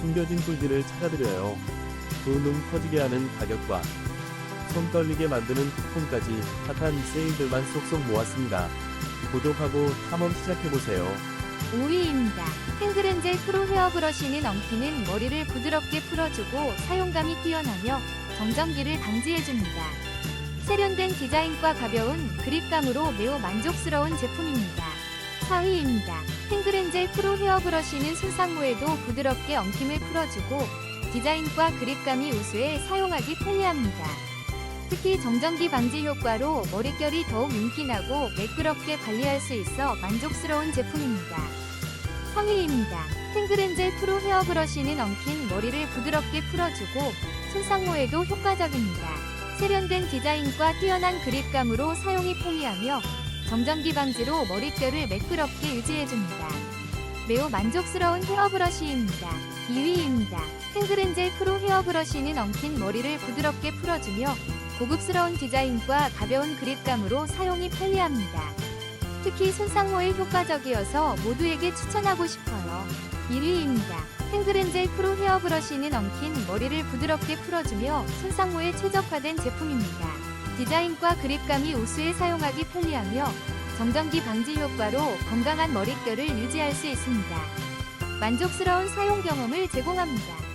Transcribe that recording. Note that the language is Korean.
숨겨진 꿀들을 찾아드려요. 두눈 커지게 하는 가격과 손 떨리게 만드는 쿠폰까지 핫한 세일들만 쏙쏙 모았습니다. 구독하고 탐험 시작해보세요. 5위입니다. 탱그렌젤 프로 헤어 브러쉬는 엉키는 머리를 부드럽게 풀어주고 사용감이 뛰어나며 정전기를 방지해줍니다. 세련된 디자인과 가벼운 그립감으로 매우 만족스러운 제품입니다. 4위입니다. 탱그렌젤 프로 헤어 브러쉬는 손상모에도 부드럽게 엉킴을 풀어주고 디자인과 그립감이 우수해 사용하기 편리합니다. 특히 정전기 방지 효과로 머릿결이 더욱 윤기나고 매끄럽게 관리할 수 있어 만족스러운 제품입니다. 3위입니다. 탱그렌젤 프로 헤어 브러쉬는 엉킨 머리를 부드럽게 풀어주고 손상모에도 효과적입니다. 세련된 디자인과 뛰어난 그립감으로 사용이 편리하며 정전기 방지로 머릿결을 매끄럽게 유지해줍니다. 매우 만족스러운 헤어 브러쉬입니다. 2위입니다. 탱그렌젤 프로 헤어 브러쉬는 엉킨 머리를 부드럽게 풀어주며 고급스러운 디자인과 가벼운 그립감으로 사용이 편리합니다. 특히 손상모에 효과적이어서 모두에게 추천하고 싶어요. 1위입니다. 탱그렌젤 프로 헤어 브러쉬는 엉킨 머리를 부드럽게 풀어주며 손상모에 최적화된 제품입니다. 디자인과 그립감이 우수해 사용하기 편리하며 정전기 방지 효과로 건강한 머릿결을 유지할 수 있습니다. 만족스러운 사용 경험을 제공합니다.